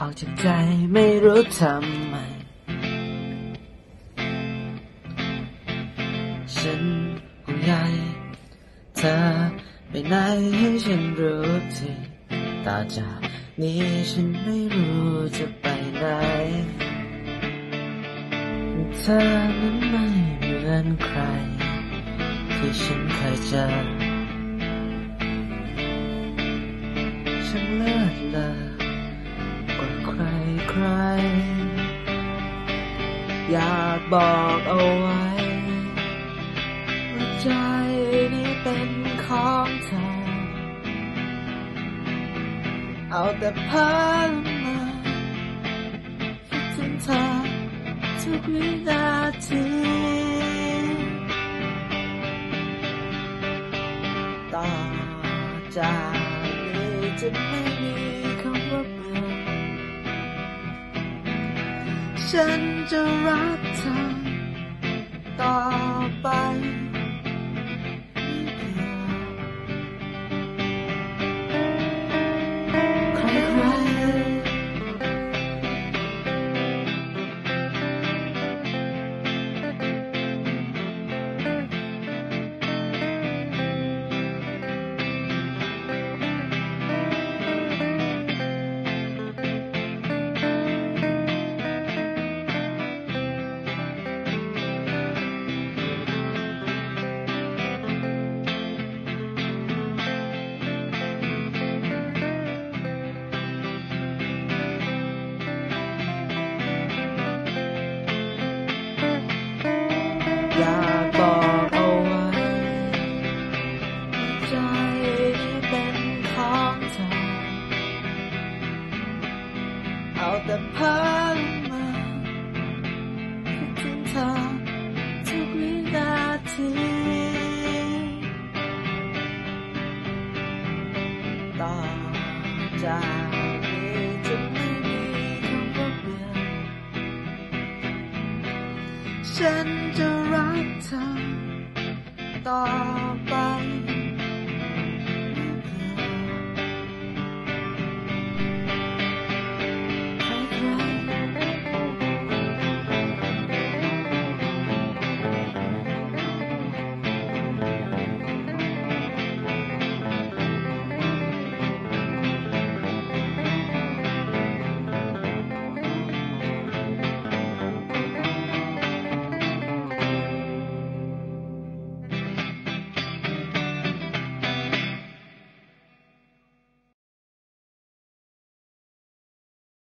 ออกจากใจไม่รู้ทำไม ฉันห่วงใยเธอไปไหนให้ฉันรู้ทีต่อจากนี้ฉันไม่รู้จะไปไหนเธอนั้นไม่เหมือนใคร ที่ฉันเคยเจอฉันเลิศเลอกว่าใคร ใคร อยากบอกเอาไว้ว่าใจนี้เป็นของเธอ เอาแต่เพันมาคิดถึงเธอทุกวินาทีต่อจากนี้จะไม่มี ฉันจะรักเธอต่อไป เอาแต่พันมาคิดถึงเธอทุกวินาทีต่อจากนี้จะไม่มีคำว่าเบื่อฉันจะรักเธอต่อไป